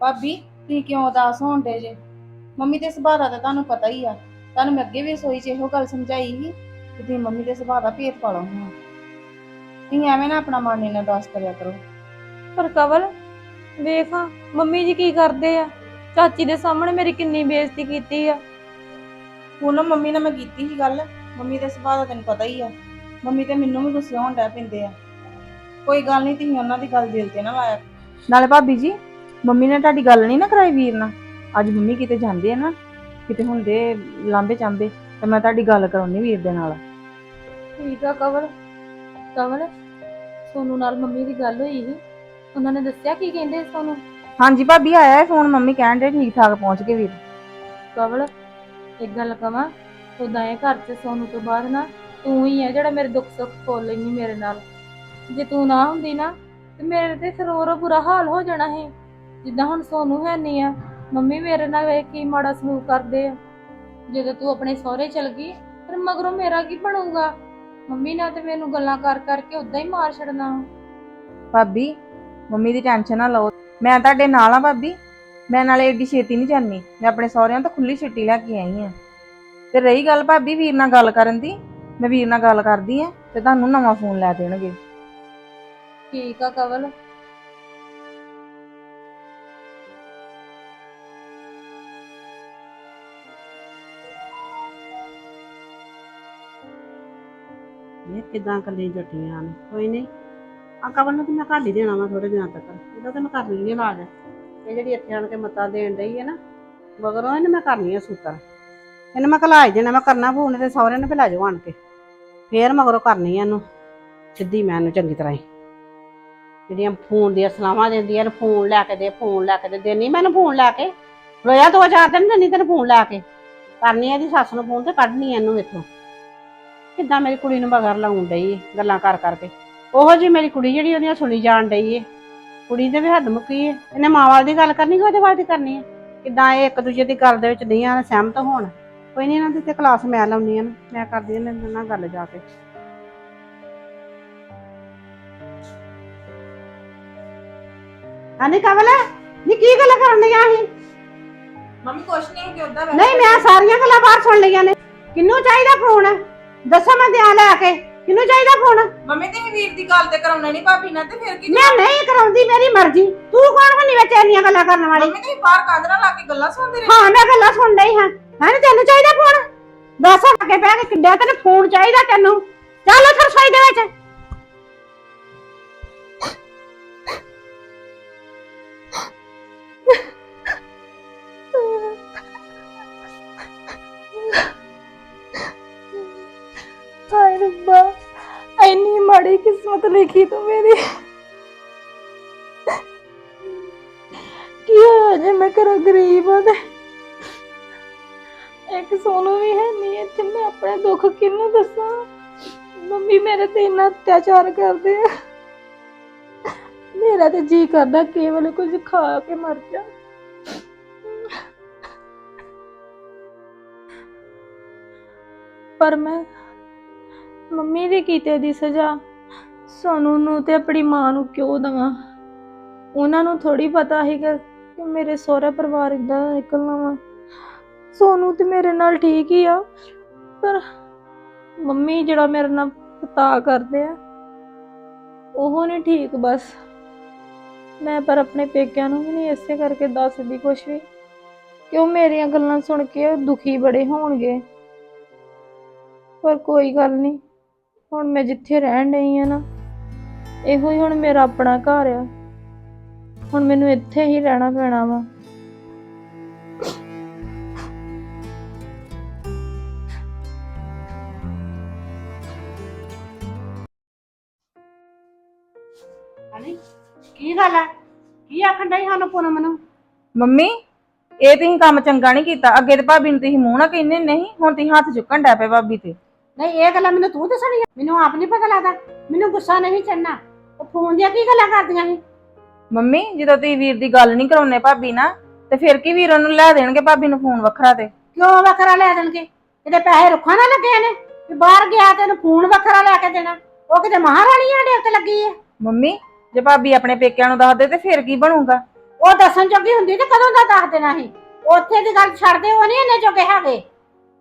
ਭਾਬੀ ਤੁਸੀਂ ਕਿਉਂ ਉਦਾਸ ਹੋਣ ਡੇ ਜੇ? ਮੰਮੀ ਦੇ ਸੁਭਾਅ ਦਾ ਤਾਂ ਤੁਹਾਨੂੰ ਪਤਾ ਹੀ ਆ। ਤੁਹਾਨੂੰ ਮੈਂ ਅੱਗੇ ਵੀ ਰਸੋਈ 'ਚ ਇਹੋ ਗੱਲ ਸਮਝਾਈ ਸੀ ਕਿ ਤੁਸੀਂ ਮੰਮੀ ਦੇ ਸੁਭਾਅ ਦਾ ਭੇਤ ਪਾ ਲਓ ਹੁਣ। ਤੁਸੀਂ ਐਵੇਂ ਨਾ ਆਪਣਾ ਮਨ ਇਹਨਾਂ ਉਦਾਸ ਕਰਿਆ ਕਰੋ। ਪਰ ਕਵਲ ਵੇਖ ਹਾਂ, ਮੰਮੀ ਜੀ ਕੀ ਕਰਦੇ ਆ? ਚਾਚੀ ਦੇ ਸਾਹਮਣੇ ਮੇਰੀ ਕਿੰਨੀ ਬੇਇੱਜ਼ਤੀ ਕੀਤੀ ਆ। ਹੁਣ ਨਾ ਮੰਮੀ ਨਾਲ ਮੈਂ ਕੀਤੀ ਸੀ ਗੱਲ ਮੰਮੀ ਦੇ ਸੁਭਾਅ ਦਾ ਤੈਨੂੰ ਪਤਾ ਹੀ ਆ। ਮੰਮੀ ਤੇ ਮੈਨੂੰ ਵੀ ਗੁੱਸੇ ਹੋਣ ਡੈ ਪੈਂਦੇ ਆ। ਕੋਈ ਗੱਲ ਨਹੀਂ ਤੁਸੀਂ ਉਹਨਾਂ ਦੀ ਗੱਲ ਦਿਲ ਤੇ ਨਾ ਲਾਇਆ ਨਾਲੇ ਭਾਬੀ ਜੀ ਮੰਮੀ ਨੇ ਤੁਹਾਡੀ ਗੱਲ ਨਹੀਂ ਨਾ ਕਰਾਈ ਵੀਰ ਨਾਲ? ਅੱਜ ਮੰਮੀ ਕਿਤੇ ਜਾਂਦੇ ਆ ਨਾ ਕਿਤੇ ਹੁੰਦੇ ਲਾਂਬੇ ਚਾਂਬੇ ਤੇ ਮੈਂ ਤੁਹਾਡੀ ਗੱਲ ਕਰਾਉਣੀ ਵੀਰ ਦੇ ਨਾਲ। ਠੀਕ ਆ ਕਵਲ ਕਵਲ ਸੋਨੂ ਨਾਲ ਮੰਮੀ ਦੀ ਗੱਲ ਹੋਈ ਸੀ। ਉਹਨਾਂ ਨੇ ਦੱਸਿਆ ਕੀ ਕਹਿੰਦੇ ਸੋਨੂੰ? ਹਾਂਜੀ ਭਾਬੀ ਆਇਆ ਹੈ ਫੋਨ ਮੰਮੀ ਕਹਿਣ ਦੇ ਠੀਕ ਠਾਕ ਪਹੁੰਚ ਗਏ ਵੀਰ। ਕਵਲ ਇੱਕ ਗੱਲ ਕਵਾਂ ਉਦਾਂ ਇਹ ਘਰ 'ਚ ਸੋਨੂ ਤੋਂ ਬਾਅਦ ਨਾ ਤੂੰ ਹੀ ਆ ਜਿਹੜਾ ਮੇਰੇ ਦੁੱਖ ਸੁੱਖ ਖੋਲ ਲੈਣੀ ਮੇਰੇ ਨਾਲ। ਜੇ ਤੂੰ ਨਾ ਹੁੰਦੀ ਨਾ ਤੇ ਮੇਰੇ ਤੇ ਫਿਰ ਹੋਰ ਬੁਰਾ ਹਾਲ ਹੋ ਜਾਣਾ ਸੀ। ਜਿੱਦਾਂ ਹੁਣ ਸੋਨੂ ਹੈ ਨਹੀਂ ਆ ਮੰਮੀ ਮੇਰੇ ਨਾਲ ਵੇਖ ਕੀ ਮਾੜਾ ਸਲੂਕ ਕਰਦੇ ਆ। ਜਦੋਂ ਤੂੰ ਆਪਣੇ ਸਹੁਰੇ ਚਲ ਗਈ ਫਿਰ ਮਗਰੋਂ ਮੇਰਾ ਕੀ ਬਣੂਗਾ? ਮੰਮੀ ਨੇ ਤੇ ਮੈਨੂੰ ਗੱਲਾਂ ਕਰ ਕਰਕੇ ਉਦਾਂ ਹੀ ਮਾਰ ਛੱਡਣਾ। ਭਾਬੀ ਮੰਮੀ ਦੀ ਟੈਨਸ਼ਨ ਨਾ ਲਓ। ਮੈਂ ਤੁਹਾਡੇ ਨਾਲ ਆ ਭਾਬੀ। ਮੈਂ ਨਾਲੇ ਏਡੀ ਛੇਤੀ ਨਹੀਂ ਜਾਣੀ ਮੈਂ ਆਪਣੇ ਸਹੁਰਿਆਂ ਤੋਂ ਖੁੱਲੀ ਛੁੱਟੀ ਲੈ ਕੇ ਆਈ ਆ। ਤੇ ਰਹੀ ਗੱਲ ਭਾਬੀ ਵੀਰ ਨਾਲ ਗੱਲ ਕਰਨ ਦੀ? ਮੈਂ ਵੀਰ ਨਾਲ ਗੱਲ ਕਰਦੀ ਆ ਤੇ ਤੁਹਾਨੂੰ ਨਵਾਂ ਫੋਨ ਲੈ ਦੇਣਗੇ। ਠੀਕ ਆ ਕਵਲ। ਕਿਦਾਂ ਕੱਲੀ ਜੱਟੀਆਂ ਨੇ? ਕੋਈ ਨਹੀਂ। ਆ ਕਵਲ ਨੂੰ ਤੇ ਮੈਂ ਘੱਲ ਹੀ ਦੇਣਾ ਵਾ ਥੋੜੇ ਦਿਨਾਂ ਤੱਕ। ਇਹਦਾ ਤੇ ਮੈਂ ਕਰ ਲਈ ਇਲਾਜ ਇਹ ਜਿਹੜੀ ਇੱਥੇ ਆਣ ਕੇ ਮੱਤਾ ਦੇਣ ਡਈ ਹੈ ਨਾ, ਮਗਰੋਂ ਇਹਨੇ ਮੈਂ ਕਰਨੀ ਆ ਸੂਤਰ। ਇਹਨੂੰ ਮੈਂ ਕਲਾਜ ਦੇਣਾ, ਮੈਂ ਕਰਨਾ ਫੋਨ ਤੇ ਸਹੁਰੇ ਨੇ ਭੇਲਾ ਜਾਓ ਆਣ ਕੇ। ਫੇਰ ਮਗਰੋਂ ਕਰਨੀ ਆ ਇਹਨੂੰ। ਸਿੱਧੀ ਮੈਂ ਇਹਨੂੰ ਚੰਗੀ ਤਰ੍ਹਾਂ ਹੀ। ਜਿਹੜੀਆਂ ਫੋਨ ਦੀਆਂ ਸਲਾਹਾਂ ਦਿੰਦੀਆਂ ਨੇ, ਫੋਨ ਲੈ ਕੇ ਦੇ, ਫੋਨ ਲੈ ਕੇ ਦੇ। ਦੇਣੀ ਮੈਨੂੰ ਫੋਨ ਲੈ ਕੇ। ਰੋਇਆ ਦੋ ਚਾਰ ਦਿਨ ਦਿੰਦੀ ਤੈਨੂੰ ਫੋਨ ਲੈ ਕੇ। ਕਰਨੀ ਆ ਇਹਦੀ ਸੱਸ ਨੂੰ ਫੋਨ ਤੇ ਕੱਢਣੀ ਇਹਨੂੰ ਇੱਥੋਂ। ਕਿੱਦਾਂ ਮੇਰੀ ਕੁੜੀ ਨੂੰ ਬਗਰ ਲਾਉਣ ਡਈ ਏ, ਗੱਲਾਂ ਕਰ ਕਰਕੇ। ਉਹੋ ਜੀ ਮੇਰੀ ਕੁੜੀ ਜਿਹੜੀ ਉਹਦੀਆਂ ਸੁਣੀ ਜਾਣ ਡਈ ਏ। ਕੁੜੀ ਦੇ ਵੀ ਹੱਦ ਮੁੱਕੀ ਏ। ਇਹਨੇ ਮਾਂ ਵਾਲ ਦੀ ਗੱਲ ਕਰਨੀ ਕਿ ਉਹਦੇ ਵਾਲ ਦੀ ਕਰਨੀ ਏ? ਕਿੱਦਾਂ ਇਹ ਇੱਕ ਦੂਜੇ ਦੀ ਗੱਲ ਦੇ ਵਿੱਚ ਨਹੀਂ ਆ ਸਹਿਮਤ ਹੋਣ? ਕੋਈ ਨਹੀਂ ਇਹਨਾਂ ਦੀ ਤੇ ਕਲਾਸ ਮੈਂ ਲਾਉਣੀ ਆ ਨਾ ਮੈਂ ਕਰਦੀ ਇਹਨਾਂ ਨਾਲ ਗੱਲ ਜਾ ਕੇ। ਆਨੇ ਕਵਲ ਨੀ ਕੀ ਗੱਲ ਕਰਨ ਡਿਆ ਸੀ? ਮੰਮੀ ਕੁਛ ਨਹੀਂ ਕਿ ਉਦਾਂ ਨਹੀਂ ਮੈਂ ਸਾਰੀਆਂ ਗੱਲਾਂ ਬਾਹਰ ਸੁਣ ਲਈਆਂ ਨੇ। ਕਿੰਨੂੰ ਚਾਹੀਦਾ ਫੋਨ ਦੱਸੋ ਮੈਂ ਦਿਆਂ ਲੈ ਕੇ ਕਿੰਨੂੰ ਚਾਹੀਦਾ ਫੋਨ ਮੰਮੀ ਤੇ ਵੀਰ ਦੀ ਗੱਲ ਤੇ ਕਰਾਉਣਾ ਨਹੀਂ ਭਾਬੀ ਨਾਲ ਤੇ ਫਿਰ ਕੀ ਮੈਂ ਨਹੀਂ ਕਰਾਉਂਦੀ ਮੇਰੀ ਮਰਜ਼ੀ। ਤੂੰ ਕੌਣ ਹੁੰਨੀ ਵਿੱਚ ਇੰਨੀਆਂ ਗੱਲਾਂ ਕਰਨ ਵਾਲੀ? ਮੰਮੀ ਤੁਸੀਂ ਬਾਹਰ ਕਾਦਰਾ ਲਾ ਕੇ ਗੱਲਾਂ ਸੁਣਦੇ ਰਹੇ? ਹਾਂ ਮੈਂ ਗੱਲਾਂ ਸੁਣ ਰਹੀ ਹਾਂ। ਹੈ ਤੈਨੂੰ ਚਾਹੀਦਾ ਫੋਨ ਦੱਸ ਅੱਗੇ ਬਹਿ ਕੇ ਕਿੱਡਾ ਤੈਨੂੰ ਫੋਨ ਚਾਹੀਦਾ ਤੈਨੂੰ? ਚੱਲ ਉੱਥੇ ਰਸੋਈ ਦੇ ਵਿੱਚ। ਕਿਸਮਤ ਤੂੰ ਮੇਰੀ। ਕੀ ਹੋਇਆ ਜੇ ਮੈਂ ਕਰ ਗਰੀਬ ਹਾਂ ਤੇ ਇੱਕ ਸੋਨੂ ਵੀ ਹੈ ਨਹੀਂ ਇੱਥੇ, ਮੈਂ ਆਪਣੇ ਦੁੱਖ ਕਿਹਨੂੰ ਦੱਸਾਂ? ਮੰਮੀ ਮੇਰੇ ਤੇ ਇੰਨਾ ਅਤਿਆਚਾਰ ਕਰਦੇ ਆ। ਮੇਰਾ ਤੇ ਜੀ ਕਰਦਾ ਕੇਵਲ ਕੁਝ ਖਾ ਕੇ ਮਰ ਜਾ। ਪਰ ਮੈਂ ਮੰਮੀ ਦੇ ਕੀਤੇ ਦੀ ਸਜ਼ਾ ਸੋਨੂ ਨੂੰ ਤੇ ਆਪਣੀ ਮਾਂ ਨੂੰ ਕਿਉਂ ਦਵਾਂ? ਉਹਨਾਂ ਨੂੰ ਥੋੜੀ ਪਤਾ ਸੀਗਾ ਕਿ ਮੇਰੇ ਸਹੁਰਾ ਪਰਿਵਾਰ ਇਦਾਂ ਨਿਕਲਣਾ ਵਾ। ਸੋਨੂੰ ਤੇ ਮੇਰੇ ਨਾਲ ਠੀਕ ਹੀ ਆ, ਪਰ ਮੰਮੀ ਜਿਹੜਾ ਮੇਰੇ ਨਾਲ ਪਤਾ ਕਰਦੇ ਆ, ਉਹ ਨਹੀਂ ਠੀਕ ਬਸ। ਮੈਂ ਪਰ ਆਪਣੇ ਪੇਕਿਆਂ ਨੂੰ ਵੀ ਨਹੀਂ ਇਸੇ ਕਰਕੇ ਦੱਸਦੀ ਕੁਛ ਵੀ, ਕਿ ਉਹ ਮੇਰੀਆਂ ਗੱਲਾਂ ਸੁਣ ਕੇ ਦੁਖੀ ਬੜੇ ਹੋਣਗੇ। ਪਰ ਕੋਈ ਗੱਲ ਨਹੀਂ ਹੁਣ ਮੈਂ ਜਿੱਥੇ ਰਹਿਣ ਡਈ ਆ ਨਾ ਇਹੋ ਹੀ ਹੁਣ ਮੇਰਾ ਆਪਣਾ ਘਰ ਆ। ਹੁਣ ਮੈਨੂੰ ਇੱਥੇ ਹੀ ਰਹਿਣਾ ਪੈਣਾ ਵਾ। ਹਣੀ ਕੀ ਗੱਲ ਹੈ ਕੀ ਆਖਣ ਡਈ ਸਾਨੂੰ ਪੂਨਮ ਨੂੰ ਮੰਮੀ ਇਹ ਤੁਸੀਂ ਕੰਮ ਚੰਗਾ ਨਹੀਂ ਕੀਤਾ। ਅੱਗੇ ਤੇ ਭਾਬੀ ਨੂੰ ਤੁਸੀਂ ਮੂੰਹ ਨਾ ਕਹਿੰਦੇ ਨਹੀਂ ਹੁਣ ਤੁਸੀਂ ਹੱਥ ਚੁੱਕਣ ਡੈ ਪਏ ਭਾਬੀ ਤੇ। ਨਹੀਂ ਇਹ ਗੱਲਾਂ ਮੈਨੂੰ ਤੂੰ ਦੱਸਣੀ ਆ? ਮੈਨੂੰ ਆਪ ਨਹੀਂ ਪਤਾ ਲੱਗਦਾ। ਮੈਨੂੰ ਗੁੱਸਾ ਨਹੀਂ ਚੜਨਾ ਉਹ ਫੋਨ ਦੀਆਂ ਕੀ ਗੱਲਾਂ ਕਰਦੀਆਂ ਸੀ? ਮੰਮੀ ਜਦੋਂ ਤੁਸੀਂ ਵੀਰ ਦੀ ਗੱਲ ਨਹੀਂ ਕਰਾਉਣੇ ਭਾਬੀ ਨਾਲ ਤੇ ਫਿਰ ਕੀ ਵੀਰ ਉਹਨੂੰ ਲੈ ਦੇਣਗੇ ਭਾਬੀ ਨੂੰ ਫੋਨ ਵੱਖਰਾ ਤੇ? ਕਿਉਂ ਵੱਖਰਾ ਲੈ ਦੇਣਗੇ? ਕਿਤੇ ਪੈਸੇ ਰੁੱਖਾਂ ਨਾ ਲੱਗੇ ਨੇ? ਵੀ ਬਾਹਰ ਗਿਆ ਤੇ ਇਹਨੂੰ ਫੋਨ ਵੱਖਰਾ ਲੈ ਕੇ ਦੇਣਾ। ਉਹ ਕਿਤੇ ਮਹਾਰਾਣੀਆਂ ਦੇ ਉੱਤੇ ਲੱਗੀ ਹੈ ਮੰਮੀ ਜੇ ਭਾਬੀ ਆਪਣੇ ਪੇਕਿਆਂ ਨੂੰ ਦੱਸ ਦੇ ਤੇ ਫਿਰ ਕੀ ਬਣੂਗਾ? ਉਹ ਦੱਸਣ ਜੋਗੀ ਹੁੰਦੀ ਤੇ ਕਦੋਂ ਦਾ ਦੱਸ ਦੇਣਾ ਸੀ? ਉੱਥੇ ਦੀ ਗੱਲ ਛੱਡਦੇ ਉਹ ਨਹੀਂ ਇੰਨੇ ਜੋਗੇ ਹੈਗੇ।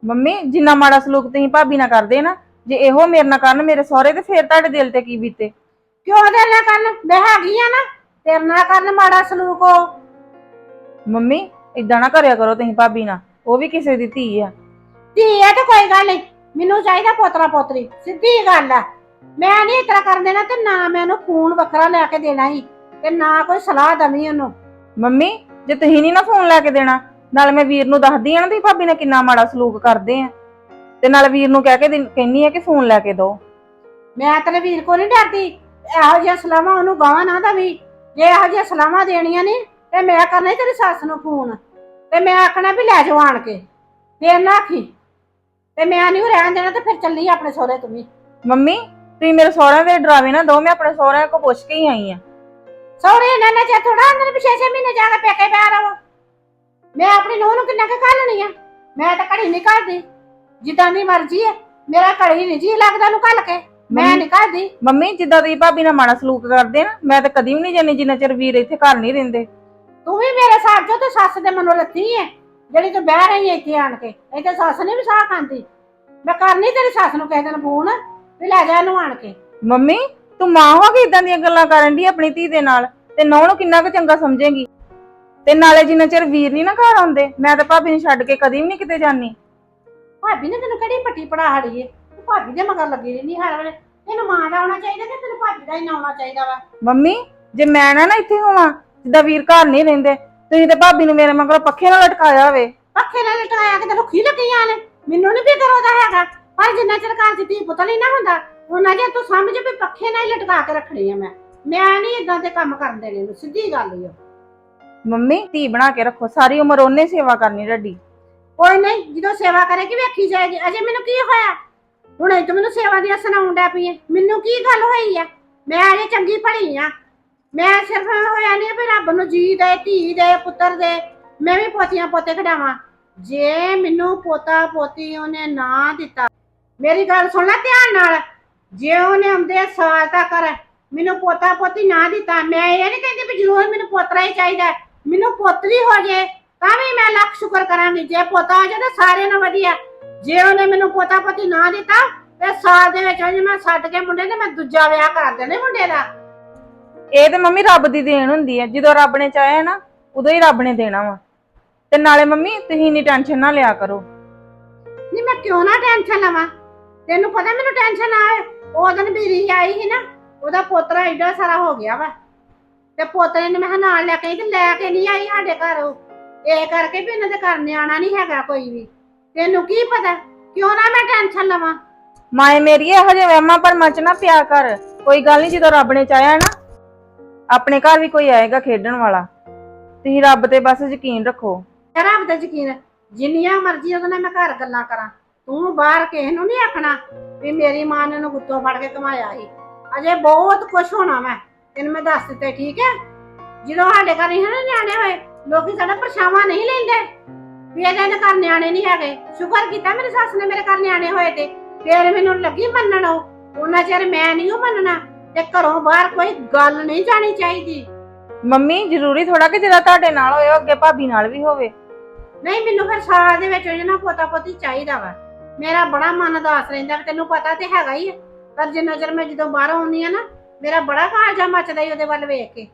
ਮੰਮੀ ਜਿੰਨਾ ਮਾੜਾ ਸਲੂਕ ਤੁਸੀਂ ਭਾਬੀ ਨਾਲ ਕਰਦੇ ਨਾ ਜੇ ਇਹੋ ਮੇਰੇ ਨਾਲ ਕਰਨ ਮੇਰੇ ਸਹੁਰੇ ਤੇ ਫੇਰ ਤੁਹਾਡੇ ਦਿਲ ਤੇ ਕੀ ਬੀਤੇ? ਕਿਉਂ ਦੇ ਨਾ ਕਰਨ? ਮੈਂ ਹੈਗੀ ਆ ਨਾ ਤੇਰੇ ਨਾਲ ਕਰਨ ਮਾੜਾ ਸਲੂਕ ਉਹ। ਮੰਮੀ ਇਦਾਂ ਨਾ ਕਰਿਆ ਕਰੋ ਤੁਸੀਂ ਭਾਬੀ ਨਾਲ ਉਹ ਵੀ ਕਿਸੇ ਦੀ ਧੀ ਆ। ਧੀ ਹੈ ਤੇ ਕੋਈ ਗੱਲ ਨਹੀਂ ਮੈਨੂੰ ਚਾਹੀਦਾ ਪੋਤਰਾ ਪੋਤਰੀ ਸਿੱਧੀ ਗੱਲ ਆ। ਮੈਂ ਨਹੀਂ ਇਤਰਾ ਕਰਨ ਦੇਣਾ ਤੇ ਨਾ ਮੈਂ ਉਹਨੂੰ ਫੋਨ ਵੱਖਰਾ ਲੈ ਕੇ ਦੇਣਾ ਹੀ ਤੇ ਨਾ ਕੋਈ ਸਲਾਹ ਦਵੀਂ ਉਹਨੂੰ। ਮੰਮੀ ਜੇ ਤੁਸੀਂ ਨਹੀਂ ਨਾ ਫੋਨ ਲੈ ਕੇ ਦੇਣਾ ਨਾਲ ਮੈਂ ਵੀਰ ਨੂੰ ਦੱਸਦੀ ਆ ਨਾ ਤੁਸੀਂ ਭਾਬੀ ਨਾਲ ਕਿੰਨਾ ਮਾੜਾ ਸਲੂਕ ਕਰਦੇ ਆ। ਤੇ ਨਾਲ ਵੀਰ ਨੂੰ ਕਹਿ ਕੇ ਦਿੰ- ਕਹਿੰਨੀ ਆ ਕਿ ਫੋਨ ਲੈ ਕੇ ਦਿਓ ਮੈਂ ਤੇਰੇ ਵੀਰ ਕੋ ਨਹੀਂ ਡਰਦੀ। ਇਹੋ ਜਿਹੀਆਂ ਸਲਾਹਾਂ ਉਹਨੂੰ ਗਾਵਾਂ ਨਾ ਦਵੀ। ਜੇ ਇਹੋ ਜਿਹੀਆਂ ਸਲਾਹਾਂ ਦੇਣੀਆਂ ਨੇ ਤੇ ਮੈਂ ਕਰਨਾ ਈ ਤੇਰੀ ਸੱਸ ਨੂੰ ਫੋਨ। ਤੇ ਮੈਂ ਆਖਣਾ ਵੀ ਲੈ ਜਾਓ ਆਣ ਕੇ। ਫੇਰ ਨਾ ਆਖੀ। ਤੇ ਮੈਂ ਨਹੀਂ ਰਹਿਣ ਦੇਣਾ ਤੇ ਫਿਰ ਚੱਲੀ ਆਪਣੇ ਸਹੁਰੇ ਤੂੰ ਵੀ। ਮੰਮੀ ਤੁਸੀਂ ਮੇਰੇ ਸਹੁਰਿਆਂ ਦੇ ਡਰਾਵੇ ਨਾ ਦਿਓ ਮੈਂ ਆਪਣੇ ਸਹੁਰਿਆਂ ਕੋ ਪੁੱਛ ਕੇ ਹੀ ਆਈ ਆ। ਸਹੁਰੇ ਇਹਨਾਂ ਨੇ ਜੇ ਥੋੜਾ ਅੰਦਰ ਪਿਛੇ ਛੇ ਮਹੀਨੇ ਜਾ ਕੇ ਪੇਕੇ ਪੈ ਰਵੋ। ਮੈਂ ਆਪਣੀ ਨੂੰਹ ਨੂੰ ਕਿੰਨਾ ਕੁ ਘੱਲਣੀ ਆ? ਮੈਂ ਤਾਂ ਘੜੀ ਨਹੀਂ ਘੱਲਦੀ। ਜਿੱਦਾਂ ਦੀ ਮਰਜ਼ੀ ਹੈ ਮੇਰਾ ਘੜੀ ਨਹੀਂ ਜੀ ਲੱਗਦਾ ਨੂੰ ਘੱਲ ਕੇ। ਮੈਂ ਨਹੀਂ ਘੱਲਦੀ ਮੰਮੀ ਜਿੱਦਾਂ ਤੁਸੀਂ ਭਾਬੀ ਨਾਲ ਮਾੜਾ ਸਲੂਕ ਕਰਦੇ ਨਾ ਮੈਂ ਤਾਂ ਕਦੀ ਵੀ ਨਹੀਂ ਜਾਣੀ ਜਿੰਨਾ ਚਿਰ ਵੀਰ ਇੱਥੇ ਘਰ ਨਹੀਂ ਰਹਿੰਦੇ। ਤੂੰ ਵੀ ਮੇਰੇ ਸਾਥ ਜੋ ਤੂੰ ਸੱਸ ਦੇ ਮਨੋਂ ਲੱਥੀ ਹੈ ਜਿਹੜੀ ਤੂੰ ਬਹਿ ਰਹੀ ਹੈ ਇੱਥੇ ਆਣ ਕੇ। ਇੱਥੇ ਸੱਸ ਨੇ ਵੀ ਸਾਹ ਖਾਂਦੀ। ਮੈਂ ਕਰਨੀ ਤੇਰੀ ਸੱਸ ਨੂੰ ਕਹਿ ਦੇਣ ਫੋਨ ਵੀ ਲੈ ਜਾ ਇਹਨੂੰ ਆਣ ਕੇ। ਮੰਮੀ ਤੂੰ ਮਾਂ ਹੋ ਕੇ ਇਦਾਂ ਦੀਆਂ ਗੱਲਾਂ ਕਰਨ ਦੀ ਆਪਣੀ ਧੀ ਦੇ ਨਾਲ? ਤੇ ਨੌ ਨੂੰ ਕਿੰਨਾ ਕੁ ਚੰਗਾ ਸਮਝੇਂਗੀ? ਤੇ ਨਾਲੇ ਜਿੰਨਾ ਚਿਰ ਵੀਰ ਨਹੀਂ ਨਾ ਘਰ ਆਉਂਦੇ ਮੈਂ ਤਾਂ ਭਾਬੀ ਨੂੰ ਛੱਡ ਕੇ ਕਦੀ ਵੀ ਨਹੀਂ ਕਿਤੇ ਜਾਣੀ ਭਾਬੀ ਨੇ ਤੈਨੂੰ ਕਿਹੜੀ ਪੱਟੀ ਪੜਾ ਹੜੀ ਏ? ਭਾਬੀ ਦੇ ਮਗਰ ਲੱਗੀ ਰਹਿੰਦੀ ਹਰ ਵੇਲੇ। ਤੈਨੂੰ ਮਾਂ ਦਾ ਆਉਣਾ ਚਾਹੀਦਾ ਕਿ ਤੈਨੂੰ ਭਾਬੀ ਦਾ ਹੀ ਨਾ ਆਉਣਾ ਚਾਹੀਦਾ ਵਾ। ਮੰਮੀ ਜੇ ਮੈਂ ਨਾ ਨਾ ਇੱਥੇ ਹੋਵਾਂ ਜਿੱਦਾਂ ਵੀਰ ਘਰ ਨਹੀਂ ਰਹਿੰਦੇ ਤੁਸੀਂ ਤੇ ਭਾਬੀ ਨੂੰ ਮੇਰੇ ਮਗਰ ਪੱਖੇ ਨਾਲ ਲਟਕਾਇਆ ਹੋਵੇ। ਪੱਖੇ ਨਾਲ ਲਟਾਇਆ ਕਿ ਰੁੱਖੀ ਲੱਗੀਆਂ ਨੇ ਮੈਨੂੰ ਨਹੀਂ ਫਿਕਰ ਉਹਦਾ ਹੈਗਾ। ਪਰ ਜਿੰਨਾ ਚਿਰ ਘਰ ਚ ਧੀ ਪੁੱਤ ਨਹੀਂ ਨਾ ਹੁੰਦਾ ਉਹਨਾਂ ਜੇ ਤੂੰ ਸਮਝ ਵੀ ਪੱਖੇ ਨਾਲ ਹੀ ਲਟਕਾ ਕੇ ਰੱਖਣੀ ਆ ਮੈਂ। ਮੈਂ ਨਹੀਂ ਇਦਾਂ ਦੇ ਕੰਮ ਕਰਨ ਦੇਣੇ ਨੂੰ ਸਿੱਧੀ ਗੱਲ ਈ ਓ ਮੰਮੀ ਧੀ ਬਣਾ ਕੇ ਰੱਖੋ ਸਾਰੀ ਉਮਰ ਉਹਨੇ ਸੇਵਾ ਕਰਨੀ ਤੁਹਾਡੀ ਕੋਈ ਨਹੀਂ ਜਦੋਂ ਸੇਵਾ ਕਰੇਗੀ ਵੇਖੀ ਜਾਏਗੀ। ਅਜੇ ਮੈਨੂੰ ਕੀ ਹੋਇਆ? ਹੁਣੇ ਤੂੰ ਮੈਨੂੰ ਸੇਵਾ ਦੀਆਂ ਸੁਣਾਉਣ ਡੈ ਪਈ ਏ। ਮੈਨੂੰ ਕੀ ਗੱਲ ਹੋਈ ਆ? ਮੈਂ ਅਜੇ ਚੰਗੀ ਭਲੀ ਆ। ਮੈਂ ਸਿਰਫ ਹੋਇਆ ਨਹੀਂ ਵੀ ਰੱਬ ਨੂੰ ਜੀ ਦੇ, ਧੀ ਦੇ, ਪੁੱਤਰ ਦੇ, ਮੈਂ ਵੀ ਪੋਤੀਆਂ ਪੋਤੇ ਖਡਾਵਾਂ ਜੇ ਮੈਨੂੰ ਪੋਤਾ ਪੋਤੀ ਉਹਨੇ ਨਾ ਦਿੱਤਾ, ਮੇਰੀ ਗੱਲ ਸੁਣ ਲੈ ਧਿਆਨ ਨਾਲ। ਜੇ ਉਹਨੇ ਆਉਂਦੇ ਸਾਲ ਤੱਕ, ਮੈਨੂੰ ਪੋਤਾ ਪੋਤੀ ਨਾ ਦਿੱਤਾ, ਮੈਂ ਇਹ ਨਹੀਂ ਕਹਿੰਦੀ ਵੀ ਜ਼ਰੂਰ ਮੈਨੂੰ ਪੋਤਰਾ ਹੀ ਚਾਹੀਦਾ ਮੈਨੂੰ ਪੋਤਰੀ ਹੋ ਜੇ, ਤਾਂ ਵੀ ਮੈਂ ਲੱਖ ਸ਼ੁਕਰ ਕਰਾਂਗੀ। ਜੇ ਪੋਤਾ ਆ ਜਾਏ ਤਾਂ ਸਾਰਿਆਂ ਨਾਲ ਵਧੀਆ। ਜੇ ਉਹਨੇ ਮੈਨੂੰ ਪੋਤਾ ਪੋਤੀ ਨਾ ਦਿੱਤਾ ਤੇ ਸਾਲ ਦੇ ਵਿੱਚ ਜੇ ਮੈਂ ਛੱਡ ਕੇ ਮੁੰਡੇ ਤੇ ਮੈਂ ਦੂਜਾ ਵਿਆਹ ਕਰ ਦੇਣੇ ਮੁੰਡੇ ਦਾ। ਇਹ ਤੇ ਮੰਮੀ ਰੱਬ ਦੀ ਦੇਣ ਹੁੰਦੀ ਹੈ ਜਦੋਂ ਰੱਬ ਨੇ ਚਾਹਿਆ ਨਾ ਉਦੋਂ ਹੀ ਰੱਬ ਨੇ ਦੇਣਾ ਵਾ। ਤੇ ਨਾਲੇ ਮੰਮੀ ਤੁਸੀਂ ਇੰਨੀ ਟੈਨਸ਼ਨ ਨਾ ਲਿਆ ਕਰੋ। ਨਹੀਂ ਮੈਂ ਕਿਉਂ ਨਾ ਟੈਨਸ਼ਨ ਲਵਾਂ? ਤੈਨੂੰ ਪਤਾ ਮੈਨੂੰ ਟੈਨਸ਼ਨ ਆਏ ਉਹ ਦਿਨ ਬੀਰੀ ਆਈ ਸੀ ਨਾ ਉਹਦਾ ਪੋਤਰਾ ਏਡਾ ਸਾਰਾ ਹੋ ਗਿਆ ਵਾ। ਤੇ ਪੋਤਰੇ ਨੇ ਮੈਂ ਨਾਲ ਲੈ ਕੇ ਆਈ ਤੇ ਲੈ ਕੇ ਨਹੀਂ ਆਈ ਸਾਡੇ ਘਰ। ਉਹ ਇਹ ਕਰਕੇ ਵੀ ਇਹਨਾਂ ਦੇ ਘਰ ਨਿਆਣਾ ਨਹੀਂ ਹੈਗਾ ਕੋਈ ਵੀ। ਤੈਨੂੰ ਕੀ ਪਤਾ? ਕਿਉਂ ਨਾ ਮੈਂ ਟੈਨਸ਼ਨ ਲਵਾਂ? ਮਾਏ ਮੇਰੀ ਇਹੋ ਜਿਹੇ ਵਹਿਮਾਂ ਪਰ ਮਚ ਨਾ ਪਿਆ ਕਰ। ਕੋਈ ਗੱਲ ਨਹੀਂ ਜਦੋਂ ਰੱਬ ਨੇ ਚਾਹਿਆ ਨਾ ਆਪਣੇ ਘਰ ਵੀ ਕੋਈ ਆਏਗਾ ਖੇਡਣ ਵਾਲਾ। ਤੁਸੀਂ ਰੱਬ ਤੇ ਬਸ ਯਕੀਨ ਰੱਖੋ। ਤੇ ਰੱਬ ਦਾ ਯਕੀਨ ਜਿੰਨੀਆਂ ਮਰਜ਼ੀ ਉਹਦੇ ਨਾਲ ਮੈਂ ਘਰ ਗੱਲਾਂ ਕਰਾਂ। ਤੂੰ ਬਾਹਰ ਕਿਸੇ ਨੂੰ ਨਹੀਂ ਆਖਣਾ ਵੀ ਮੇਰੀ ਮਾਂ ਨੇ ਉਹਨੂੰ ਗੁੱਤੋਂ ਫੜ ਕੇ ਕਮਾਇਆ ਸੀ। ਅਜੇ ਬਹੁਤ ਕੁਝ ਹੋਣਾ ਮੈਂ ਤੈਨੂੰ ਮੈਂ ਦੱਸ ਦਿੱਤੇ ਠੀਕ ਹੈ? ਜਦੋਂ ਸਾਡੇ ਘਰ ਨਹੀਂ ਨਾ ਨਿਆਣੇ ਹੋਏ ਲੋਕੀ ਸਾਡਾ ਪਰਛਾਵਾਂ ਨਹੀਂ ਲੈਂਦੇ। ਵੀ ਇਹਦੇ ਦੇ ਘਰ ਨਿਆਣੇ ਨਹੀਂ ਹੈਗੇ। ਸ਼ੁਕਰ ਕੀਤਾ ਮੇਰੀ ਸੱਸ ਨੇ ਮੇਰੇ ਘਰ ਨਿਆਣੇ ਹੋਏ ਤੇ। ਫੇਰ ਮੈਨੂੰ ਲੱਗੀ ਮੰਨਣ ਉਹ। ਉਹਨਾਂ ਚਿਰ ਮੈਂ ਨਹੀਂ ਉਹ ਮੰਨਣਾ। ਤੇ ਘਰੋਂ ਬਾਹਰ ਕੋਈ ਗੱਲ ਨਹੀਂ ਜਾਣੀ ਚਾਹੀਦੀ। ਮੰਮੀ ਜ਼ਰੂਰੀ ਥੋੜਾ ਕਿ ਜਿਹੜਾ ਤੁਹਾਡੇ ਨਾਲ ਹੋਏ ਉਹ ਅੱਗੇ ਭਾਬੀ ਨਾਲ ਵੀ ਹੋਵੇ। ਨਹੀਂ ਮੈਨੂੰ ਫਿਰ ਸਾਲ ਦੇ ਵਿੱਚ ਉਹਨਾਂ ਪੋਤਾ ਪੋਤੀ ਚਾਹੀਦਾ ਵਾ। ਮੇਰਾ ਬੜਾ ਮਨ ਉਦਾਸ ਰਹਿੰਦਾ ਤੈਨੂੰ ਪਤਾ ਤੇ ਹੈਗਾ ਹੀ ਹੈ ਪਰ ਜਿੰਨਾ ਚਿਰ ਮੈਂ ਜਦੋਂ ਬਾਹਰੋਂ ਆਉਣੀ ਆ ਨਾ ਮੇਰਾ ਬੜਾ ਕਾਲਜਾ ਮੱਚਦਾ ਹੀ ਉਹਦੇ ਵੱਲ ਵੇਖ ਕੇ।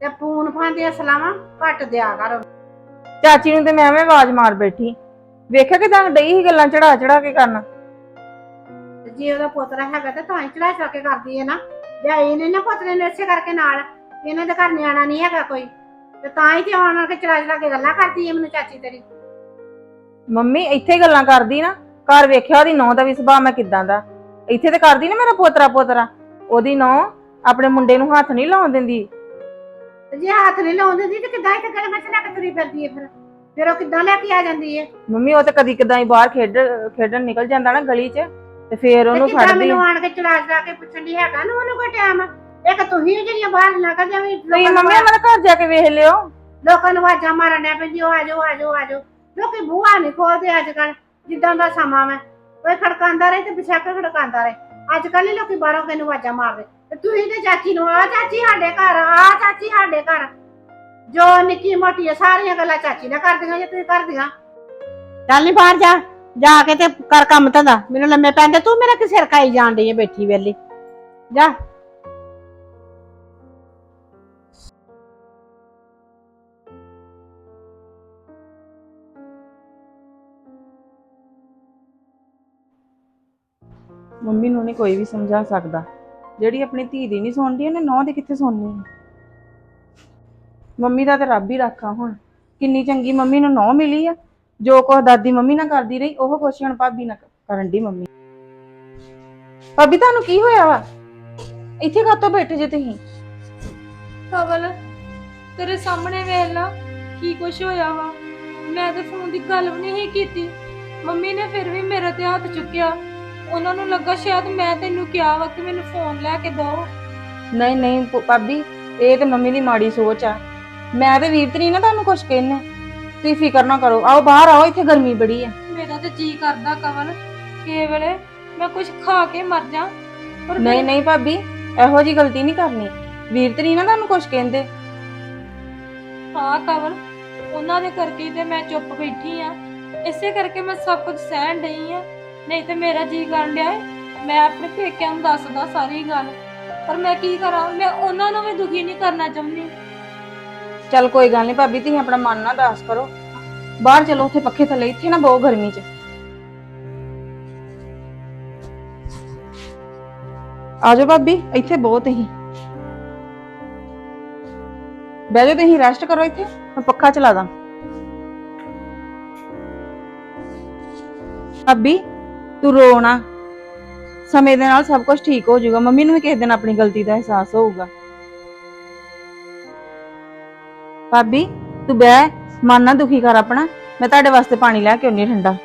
ਤੇ ਫੋਨ ਫਾਂਦੀਆਂ ਸਲਾਵਾਂ ਘੱਟ ਦਿਆ ਕਰ। ਚਾਚੀ ਨੂੰ ਤੇ ਮੈਂ ਐਵੇਂ ਆਵਾਜ਼ ਮਾਰ ਬੈਠੀ। ਵੇਖਿਆ ਕਿਦਾਂ ਡਈ ਸੀ ਗੱਲਾਂ ਚੜਾ ਚੜਾ ਕੇ ਕਰਨ? ਤੇ ਜੇ ਉਹਦਾ ਪੋਤਰਾ ਹੈਗਾ ਤੇ ਤਾਂ ਹੀ ਚੜਾ ਚੜਾ ਕੇ ਕਰਦੀ ਹੈ ਨਾ। ਲਿਆਈ ਨੇ ਨਾ ਪੋਤਰੇ ਨੇ ਇਸੇ ਕਰਕੇ ਨਾਲ। ਇਹਨਾਂ ਦੇ ਘਰ ਨਿਆਣਾ ਨਹੀਂ ਹੈਗਾ ਕੋਈ। ਤੇ ਤਾਂ ਹੀ ਤੇ ਆਉਣ ਕੇ ਚੜਾ ਚੜਾ ਕੇ ਗੱਲਾਂ ਕਰਦੀ ਹੈ ਮੈਨੂੰ ਚਾਚੀ ਤੇਰੀ। ਮੰਮੀ ਇੱਥੇ ਗੱਲਾਂ ਕਰਦੀ ਨਾ। ਘਰ ਵੇਖਿਆ ਉਹਦੀ ਨੌ ਦਾ ਵੀ ਸੁਭਾਅ ਮੈਂ ਕਿਦਾਂ ਦਾ। ਇੱਥੇ ਤੇ ਕਰਦੀ ਨਾ ਮੇਰਾ ਪੋਤਰਾ ਪੋਤਰਾ ਉਹਦੀ ਨੌ ਆਪਣੇ ਮੁੰਡੇ ਨੂੰ ਹੱਥ ਨਹੀਂ ਲਾਉਣ ਦਿੰਦੀ। ਤੇ ਜੇ ਹੱਥ ਨਹੀਂ ਲਾਉਂਦੀ ਸੀ ਤੇ ਕਿੱਦਾਂ ਇੱਥੇ ਗਲੇ ਵਿੱਚ ਲੈ ਕੇ ਤੁਰੀ ਫਿਰਦੀ ਹੈ ਫਿਰ? ਫਿਰ ਉਹ ਕਿੱਦਾਂ ਲੈ ਕੇ ਆ ਜਾਂਦੀ ਹੈ ਮੰਮੀ ਉਹ ਤੇ ਕਦੀ ਕਦਾਂ ਹੀ ਬਾਹਰ ਖੇਡ ਖੇਡਣ ਨਿਕਲ ਜਾਂਦਾ ਨਾ ਗਲੀ 'ਚ ਤੇ ਫੇਰ ਤੇ ਉਹਨੂੰ ਕਿੱਦਾਂ ਫੜਦੀ ਮੈਨੂੰ ਆਣ ਕੇ ਚਲਾ ਚਲਾ ਕੇ ਪੁੱਛਣ ਦੀ ਹੈਗਾ ਨੂੰ ਉਹਨੂੰ ਕੋਈ ਟਾਈਮ ਇੱਕ ਤੁਸੀਂ ਜਿਹੜੀਆਂ ਬਾਹਰ ਨਿਕਲ ਜਾਵੀਂ ਤੁਸੀਂ ਮੰਮੀ ਉਹਨਾਂ ਦੇ ਘਰ ਜਾ ਕੇ ਵੇਖ ਲਿਓ। ਲੋਕਾਂ ਨੂੰ ਆਵਾਜ਼ਾਂ ਮਾਰਨ ਡਿਆ ਪੈਂਦੀ ਉਹ ਆਜੋ ਆਜੋ ਆਜੋ ਲੋਕੀ ਬੂਹਾ ਨਹੀਂ ਖੋਲਦੇ ਅੱਜ ਕੱਲ ਜਿੱਦਾਂ ਦਾ ਸਮਾਂ ਮੈਂ ਕੋਈ ਖੜਕਾਉਂਦਾ ਰਹੇ ਤੇ ਬਿਸ਼ੱਕ ਖੜਕਾਉਂਦਾ ਰਹੇ। ਅੱਜ ਕੱਲ ਲੋਕੀ ਬਾਹਰੋਂ ਕਿਨੂੰ ਆਵਾਜ਼ਾਂ ਮਾਰਦੇ। ਤੇ ਤੁਸੀਂ ਤੇ ਚਾਚੀ ਨੂੰ, ਆ ਚਾਚੀ ਸਾਡੇ ਘਰ, ਆ ਚਾਚੀ ਸਾਡੇ ਘਰ। ਜੋ ਨਿੱਕੀ ਮੋਟੀ ਆ ਸਾਰੀਆਂ ਗੱਲਾਂ ਚਾਚੀ ਨਾਲ ਕਰਦੀਆਂ ਜੇ ਤੁਸੀਂ ਕਰਦੀਆਂ। ਚੱਲ ਨੀ ਬਾਹਰ ਜਾ ਜਾ ਕੇ ਤੇ ਕਰ ਕੰਮ ਧੰਦਾ। ਮੈਨੂੰ ਲੰਮੇ ਪੈਂਦੇ, ਤੂੰ ਮੇਰਾ ਕਿ ਸਿਰ ਖਾਈ ਜਾਣ ਡਈ ਆ ਬੈਠੀ ਵੇਲੀ ਜਾ। ਮੰਮੀ ਨੂੰ ਨਹੀਂ ਕੋਈ ਵੀ ਸਮਝਾ ਸਕਦਾ। ਜਿਹੜੀ ਆਪਣੀ ਧੀ ਦੀ ਨਹੀਂ ਸੁਣਦੀ, ਉਹਨੇ ਨੌ ਦੀ ਕਿੱਥੇ ਸੁਣਨੀ ਹੈ ਮੰਮੀ ਦਾ ਤੇ ਰੱਬ ਹੀ ਰੱਖਾ ਹੁਣ। ਕਿੰਨੀ ਚੰਗੀ ਮੰਮੀ ਨੂੰ ਨੌ ਮਿਲੀ ਆ। ਜੋ ਕੁਛ ਦਾਦੀ ਮੰਮੀ ਨਾਲ ਕਰਦੀ ਰਹੀ, ਉਹ ਕੁਛ ਹੁਣ ਭਾਬੀ ਨਾਲ ਕਰਨ ਦੀ ਮੰਮੀ। ਭਾਬੀ, ਤੁਹਾਨੂੰ ਕੀ ਹੋਇਆ ਵਾ? ਇੱਥੇ ਕਾਤੋਂ ਬੈਠੇ ਜੇ ਤੁਸੀਂ? ਕਵਲ ਤੇਰੇ ਸਾਹਮਣੇ ਵੇਖ ਲਾ, ਕੀ ਕੁਛ ਹੋਇਆ ਵਾ। ਮੈਂ ਤੇ ਫੋਨ ਦੀ ਗੱਲ ਵੀ ਨਹੀਂ ਕੀਤੀ। ਮੰਮੀ ਨੇ ਫਿਰ ਵੀ ਮੇਰੇ ਤੇ ਹੱਥ ਚੁੱਕਿਆ। ਉਹਨਾਂ ਨੂੰ ਲੱਗਾ ਸ਼ਾਇਦ ਮੈਂ ਤੈਨੂੰ ਕਿਹਾ ਵਾ ਕਿ ਮੈਨੂੰ ਫੋਨ ਲੈ ਕੇ ਦਿਓ ਨਹੀਂ ਨਹੀਂ ਭ- ਭਾਬੀ ਇਹ ਤੇ ਮੰਮੀ ਦੀ ਮਾੜੀ ਸੋਚ ਆ। ਮੈਂ ਤੇ ਵੀਰ ਤੇ ਨਹੀਂ ਨਾ ਤੁਹਾਨੂੰ ਕੁਛ ਕਹਿੰਨੇ। ਤੁਸੀਂ ਫਿਕਰ ਨਾ ਕਰੋ ਆਓ ਬਾਹਰ ਆਓ ਇੱਥੇ ਗਰਮੀ ਬੜੀ ਆ। ਮੇਰਾ ਤੇ ਜੀ ਕਰਦਾ ਕਵਲ ਕਿ ਵੇਲੇ ਮੈਂ ਕੁਝ ਖਾ ਕੇ ਮਰ ਜਾ। ਪਰ ਨਹੀਂ ਨਹੀਂ ਭਾਬੀ ਇਹੋ ਜੀ ਗਲਤੀ ਨਹੀਂ ਕਰਨੀ। ਵੀਰ ਤੇ ਨਹੀਂ ਨਾ ਤੁਹਾਨੂੰ ਕੁਛ ਕਹਿੰਦੇ। ਹਾਂ ਕਵਲ ਉਹਨਾਂ ਦੇ ਕਰਕੇ ਹੀ ਤੇ ਮੈਂ ਚੁੱਪ ਬੈਠੀ ਆ। ਇਸੇ ਕਰਕੇ ਮੈਂ ਸਭ ਕੁਝ ਸਹਿਣ ਡਈ ਆ। ਨਹੀਂ ਤੇ ਮੇਰਾ ਜੀ ਕਰਨ ਡਿਆ ਏ। ਮੈਂ ਆਪਣੇ ਪੇਕਿਆਂ ਨੂੰ ਦੱਸਦਾ ਸਾਰੀ ਗੱਲ। ਪਰ ਮੈਂ ਕੀ ਕਰਾਂ? ਮੈਂ ਉਹਨਾਂ ਨੂੰ ਵੀ ਦੁਖੀ ਨਹੀਂ ਕਰਨਾ ਚਾਹੁੰਦੀ। ਚੱਲ ਕੋਈ ਗੱਲ ਨਹੀਂ ਭਾਬੀ, ਤੁਸੀਂ ਆਪਣਾ ਮਨ ਨਾ ਦਾਸ ਕਰੋ। ਬਾਹਰ ਚਲੋ, ਉੱਥੇ ਪੱਖੇ ਥੱਲੇ, ਇੱਥੇ ਨਾ ਬਹੁਤ ਗਰਮੀ 'ਚ। ਆਜੋ ਭਾਬੀ, ਇੱਥੇ ਬਹੁਤ ਹੀ ਬਹਿ ਜਾਓ ਤੁਸੀਂ ਰੈਸਟ ਕਰੋ ਇੱਥੇ, ਮੈਂ ਪੱਖਾ ਚਲਾ ਦਾਂ। ਭਾਬੀ ਤੂੰ ਰੋ ਨਾ ਸਮੇਂ ਦੇ ਨਾਲ ਸਭ ਕੁਝ ਠੀਕ ਹੋ ਜਾਊਗਾ। ਮੰਮੀ ਨੂੰ ਵੀ ਕਿਸੇ ਦਿਨ ਆਪਣੀ ਗਲਤੀ ਦਾ ਅਹਿਸਾਸ ਹੋਊਗਾ। ਭਾਬੀ, ਤੂੰ ਬਹਿ। ਮਨ ਨਾ ਦੁਖੀ ਕਰ ਆਪਣਾ। ਮੈਂ ਤੁਹਾਡੇ ਵਾਸਤੇ ਪਾਣੀ ਲੈ ਕੇ ਆਉਣੀ ਠੰਡਾ।